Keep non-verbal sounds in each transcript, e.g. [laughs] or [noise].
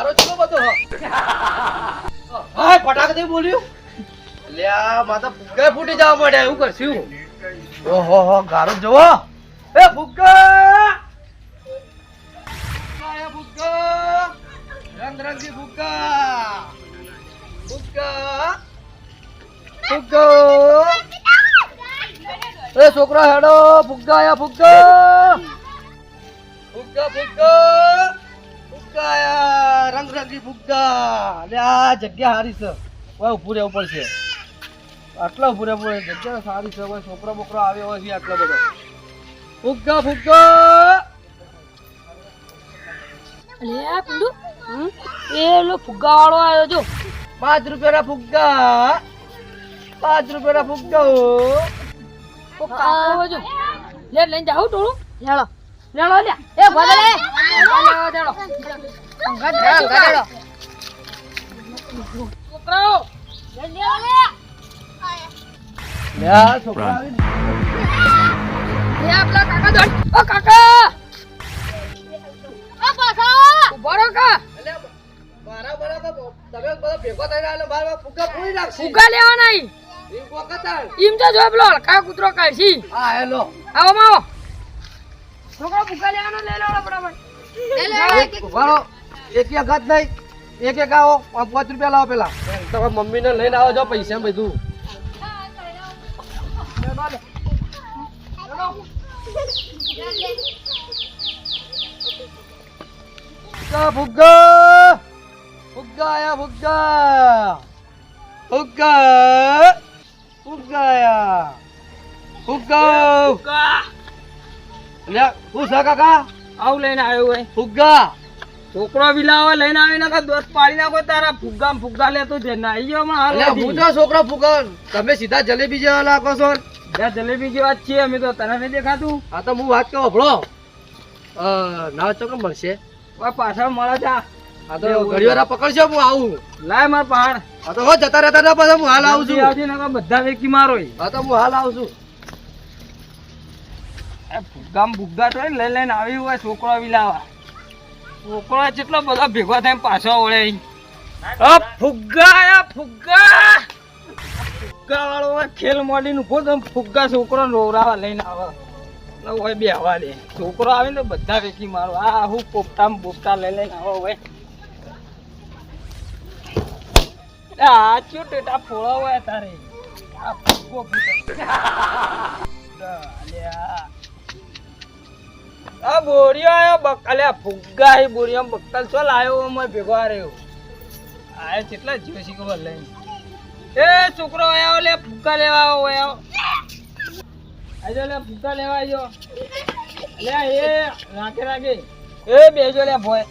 પહેલામાં છો બધો હા. ફટાક દે બોલ્યું. લ્યા માતા ફુગ્ગા ફૂટી જવા માંડ્યા એવું કરશું. ઓહો હો ગારો જોવો એ ફુગ્ગા, ફુગ્ગા રંગરંગી ફુગ્ગા ફુગ્ગા ફુગ્ગા એ છોકરા હેડો ફુગ્ગા આયા ફુગ્ગા ફુગ્ગા ફુગ્ગા ફુગ્ગા રંગી રંગરંગી ફુગ્ગા લે આ જગ્યા સારી છે. ઓય ઉભું રહેવું પડશે. આટલા ઉભું રહેવું પડે. જગ્યા સારી છે. ઓય છોકરો બોકરો આવ્યો હોય છે આટલો બધો. ફુગ્ગા ફુગ્ગા આ પિંડુ. એ લો ફુગ્ગા વાળો આવ્યો જો. પાંચ રૂપિયાના ફુગ્ગા પાંચ રૂપિયાના ફુગ્ગા ઓ કાકો જો. લે લઈને જાવ ટોળું. લેડો લેડો લે. એ ભલે લે. લેડો અંગા લેડો છોકરાઓ લે લેડો લે લે છોકરા આવી લે આપલા કાકા દોડ ઓ કાકા ઓ પાછા ઊભો રહો કા મારા બરાબર તમે બધા ભેગો થઈને આલો. મારા ફુગ્ગા પૂરી નાખશી ફુગ્ગા લેવા નહીં. ઈમ તો જો પેલો હલકા કૂતરો કાઢી હા હેલો. આવો માવો છોકરા ફુગ્ગા લેવાનો લે લેડો બરાબર એક એક એક હાથ નહીં. એક એક આવો. પાંચ રૂપિયા લાવો પેલા. તમારા મમ્મીને લઈને આવો જો પૈસા બધું. ફુગ્ગા ફુગ્ગા આયા ફુગ્ગા ફુગ્ગા ફુગ્ગા આયા. લે હું છે કાકા? આવું લઈને આવ્યો હોય. ફુગ્ગા. છોકરો વિલાવો લઈને આવીને કે દોસ્ત પાડી નાખો તારા ફુગ્ગા ફુગ્ગા લેતો છે નાઈ ગયો હમણાં હું તો છોકરા ફુગ્ગા. તમે સીધા જલેબી જેવા લાગો છો. ત્યાં જલેબી જેવા જ છીએ અમે તો તને નહીં દેખાતું. આ તો હું વાત કહું ભળો ના ચોક મળશે? પાછળ મળે આ. આ તો ઘડી વાર પકડશો હું આવું. લાય માર પહાડ. તો હો જતા રહેતા હતા પાછા હું હાલ આવું છું. આવતી નકર બધા વેકી મારો. આ તો હું હાલ આવું છું. આ ફુગ્ગા માં ફુગ્ગા તો લઈ લઈને આવી હોય છોકરો વિલાવા છોકરો જેટલો બધા ભેગા થઈને પાછો વળે આ ફુગ્ગા ફુગ્ગા ફુગ્ગા વાળો ખેલ મોડી નું ખોદ ફુગ્ગા છોકરો રોવરાવા લઈને આવે. હોય બે હવા દે. છોકરો આવે ને બધા વેચી મારો. આ હું પોપટા પોપટા લઈ લઈને આવો હોય આ ચો ટેટા ફોળા હોય તારે. આ ફુગ્ગો ફૂટે [laughs] અલ્યા. આ બોરિયો આયો બકલે ફુગ્ગા હે બોરિયો બકલ ચો લાયો મે ભેગો આ રહ્યો. આયો કેટલા જીવસી ખબર લઈને એ છોકરો આયો, લે ફુગ્ગા લેવા આવો, આયો. આજો, લે ફુગ્ગા લેવા આયો લે, એ રાખે રાખે. એ બેજો, લે ભોય.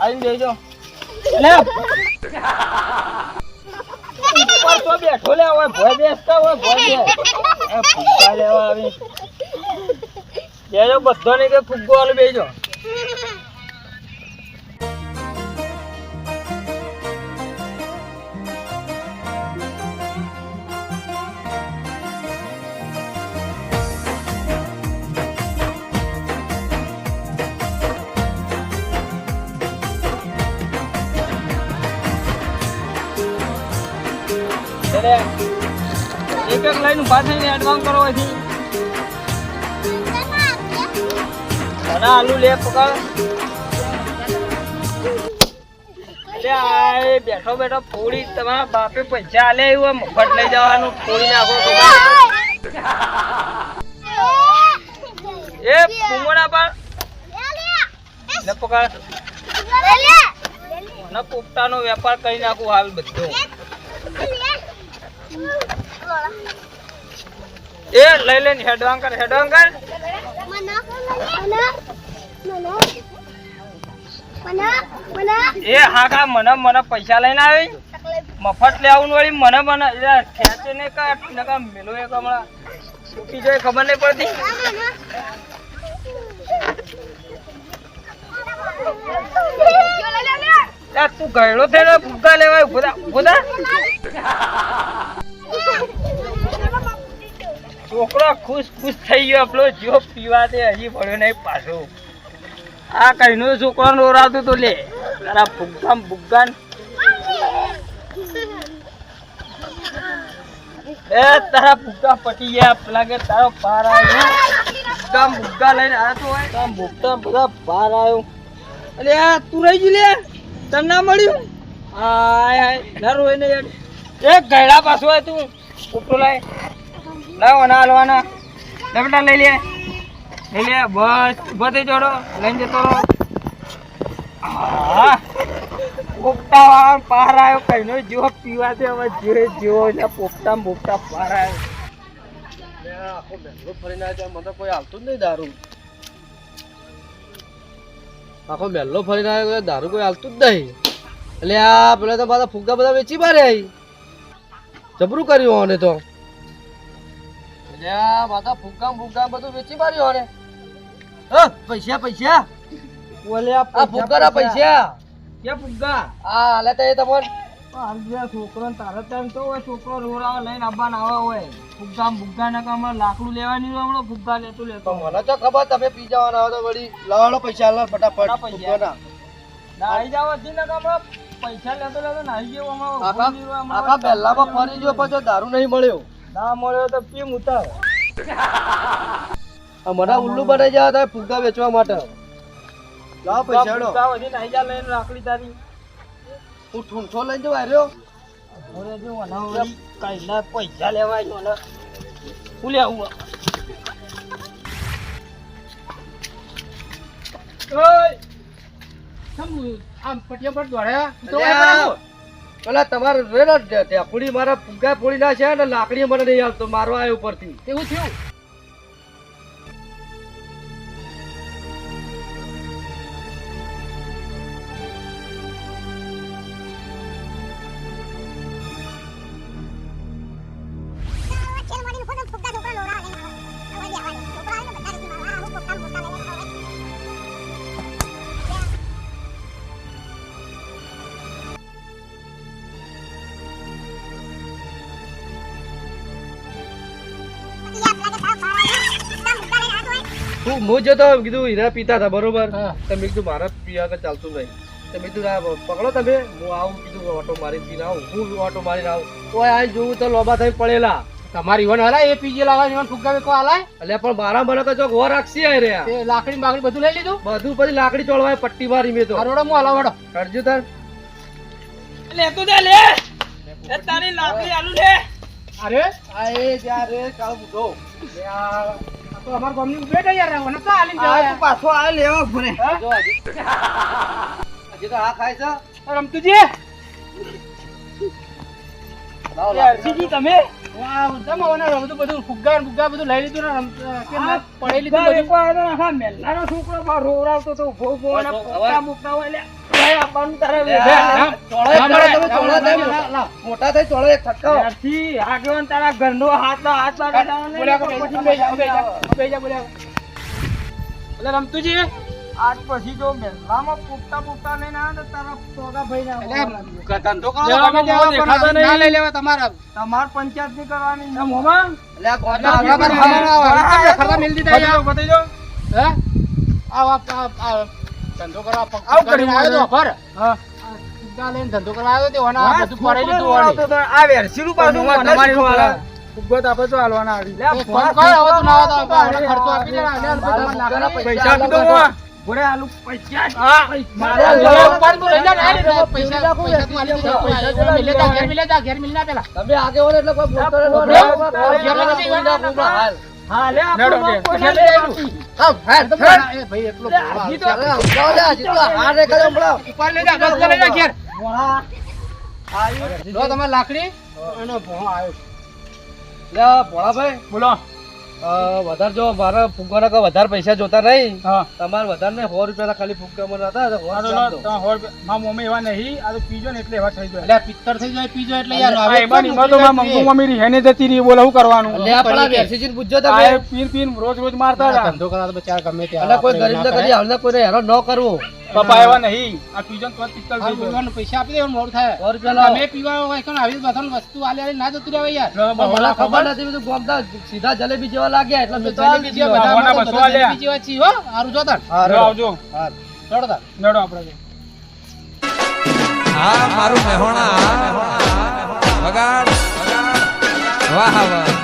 આઈ બેજો. લે. ઉપર તો બેઠો, લે હોય ભોય બેસતા હોય ભોય બે ફુગ્ગા લેવા આવી. બેજો બધો કે ફુગ્ગો વાળો બેજો. એક એક લાઈન થઈને એડવાન્સ કરો અહીંથી અને આલુ લે, પકડ. બેઠો બેઠો ફોડી તમારા બાપે પૈસા આલે એવું મફત લઈ જવાનું ફોડી નાખો એ ફૂમણા પર. લે અને પોપટાનો વેપાર કરી નાખું હાલ બધો. એ લઈ લઈને હેડવાન કર હેડવાન કર એ હા કા મને મને પૈસા લઈને આવી. મફત લેવું વળી મને મને ખેંચે ને કા નકા મેલો એક હમણાં. છૂટી જાય, ખબર નહીં પડતી. તું ગયડો થઈને ભૂકા લેવાય, ઊભો ઊભો છોકરો ખુશ ખુશ થઈ ગયો. આપણો જો પીવા તે હજી પડ્યો નહીં પાછો. આ કઈનો છોકરો નોરાતું તો લે. તારા ફુગ્ગા ફુગ્ગા એ તારા ભૂગા પટી ગયા. પેલા કે તારો પાર આવ્યો. ફુગ્ગા ભૂગા લઈને આવ્યો તો હોય. કામ ભૂગતા બધા પાર આવ્યો. અરે આ તું રહી ગયું લે. તને ના મળ્યું? હાય હાય ના રોય ને યાર. એક ગયડા પાછો હોય તું. ઉપરો લાય. લાવો ના હાલવાના લે બેટા લઈ લે. લઈ લે, બસ, ઊભો થઈ જોડો લઈને જતો રહો. પોપટા પાર આવ્યો કઈનો જેવો પીવા દે, હવે જે જેવો એટલે પોપટા પોપટા પાર આવ્યો. આખો મહેલો ફરીને આવ્યો મને કોઈ આવતું જ નહીં દારૂ આખો મહેલો ફરીને આવ્યો દારૂ કોઈ હાલતું જ નહીં. એટલે આ પેલા તો બધા ફુગ્ગા બધા વેચી મારે જબરું કર્યું હોને તો. એટલે માતા બધા ફુગ્ગા ફુગ્ગા બધું વેચી માર્યું હોને હ પૈસા પૈસા? આ પૈસા કે ફુગ્ગા? આ હાલે તો એ છોકરો તારે તેમ તો છોકરો રોડાવા લઈને આવવા આવા હોય. ફુગ્ગા ફુગ્ગા ના કામ લાકડું લેવાની હમણાં ફુગ્ગા લેતું લેતો. મને તો ખબર તમે પી જવાના તો વળી લાવાડો પૈસા લો ફટાફટ પૈસા? નાઈ જાવ હતી ને કામ પૈસા લેતો લેતો નાઈ ગયો આખા. પહેલામાં ફરી ગયો પછી દારૂ નહીં મળ્યો. ના મળ્યો તો પીમ ઉતાર આ મને ઉલ્લુ બનાવી જવા હતા ફુગ્ગા વેચવા માટે. લાવો પૈસા હેડો. ફુગ્ગા વધી નાઈ જા લઈને રાખડી તારી. હું ઠૂંઠો લઈને જવા રહ્યો? હવે જો વના કઈ ના પૈસા લેવા આવ્યો ને હું લેવું? અલ્યા, પેલા તમારે રે ને ઢે- ઢેફુડી મારા ફુગ્ગા ફોડી છે ને, લાકડી મને નહીં આવતો મારવા આવ્યો ઉપરથી. એવું થયું હું હું જતો કીધું હીરા પીતા હતા બરોબર. તમે કીધું મારા પીવા કે ચાલતું નહીં. તમે કીધું ના પકડો તમે. હું આવું કીધું ઓટો મારી પીને આવું. હું ઓટો મારીને આવું. તો આ જોવું તો લોબા થઈ પડેલા. તમારી ઈવન હલા એ પીજી લાવા ઈવન ફુગ્ગા વેકો હાલાય? એટલે પણ બારા મને તો ચોક વર રાખશી આ રહ્યા. તે લાકડી બાકડી બધું લઈ લીધું? બધું પછી લાકડી ચોળવાય પટ્ટી મારી મેં તો. હરોડો હું હલાવ વડો કરજો તાર. લે તું દે લે. એ તારી લાકડી આલુ લે. અરે આ એ જા રે કાળ બુઢો. લે આ તો અમાર ગામની ઉભે થઈ યાર મને તો હાલીને આ જવાય. પાછો આ લેવા ભરે જો હજી [laughs] તો આ ખાય છે. રમતુજી. લે તમે? ને ને ના ના, ના, ના, ના, ના, ના. મોટા થઈ ચોળો એક. આગેવાન તારા ઘરનો હાથ હાથ બોલ્યા બોલ્યા. એટલે રમતુજી આજ પછી જો મેલ્લામાં પૂછતા પૂછતા લઈને આવે તારા સોગા ભાઈ ને ધંધો કરો લેવામાં ગમે તે મોં આવો, દેખાતો પણ ના લઈ લેવા તમારા તમાર પંચાયતની કરવાની મોમાં એટલે ગોટા આપણા પર ખાવાનો ખરતા મેલી દીધા યાર. બતાવી દો હે? આવ, આવ. ધંધો કરવા આવું કર્યું આવ્યો તો? આ ફુગ્ગા લઈને ધંધો કરવા આવ્યો તો, ઓના બધું પડાઈ લીધું ઓળી. આ વેરસીનું પાછું તમારી શીખવાડે. ઉપર. તો હાલવાના આવી. લે, ફોન કર, હવે તું ના ખર્ચો આપી દે પૈસા આપી દો હું. ઘોડે આલુ પૈસા હા. મારા ઉપર તું લઈ જા ને, પૈસા પૈસા રાખું, પૈસા તું આલી દીધા. પૈસા પૈસા મિલે જા, ઘેર મિલે જા, ઘેર મિલના પેલા. તમે આગે ઓર એટલે કોઈ બોલતો ના, હાલ. આપણો કોઈ લઈ. હાલ, હાલ, તો ભાઈ એટલો હાર રે. ઉપર લઈ જા, લઈ જા ઘેર. મોળા. આયુ. લો લાકડી આવ્યો. લે, ભોળાભાઈ, બોલો વધારે જો મારા ફુગ્ગાના કોઈ વધારે પૈસા જોતા નહીં. તમારે વધારે ને સો રૂપિયા ખાલી ફુગ્ગા મને હતા મમ્મી એવા નહીં આ તો પીજો ને એટલે એવા થઈ જાય. એટલે પિત્તર થઈ જાય પીજો એટલે યાર એમાં તો ઉકળી મારા મમ્મી રી હેને જતી રહી બોલે શું કરવાનું? એટલે પૂછજો તમે. પીન પીન રોજ રોજ મારતા ધંધો કરા તો બચારા ગમે ત્યાં કોઈ ગરીબ ને કદી હાલને કોઈને હેરાન ન કરવું. પપ્પા એવા નહીં. આ પીજો ને તો જાય. હારું, પૈસા આપી દે મોર થાય. તમે પીવા હોય કોણ આવી બધાને વસ્તુ આલી ના જતું રહેવાય યાર. મને ખબર નથી બધું ગોમતા સીધા જલેબી જેવા લાગ્યા એટલે મેં જલેબી જેવા બધા બધા જલેબી જેવા છી હો. હારું જોતા હા, જો રેડો. આવજો. હા. ચડતા નડો આપણે. હા મારું મહેણા. વગાડ. વાહ વાહ.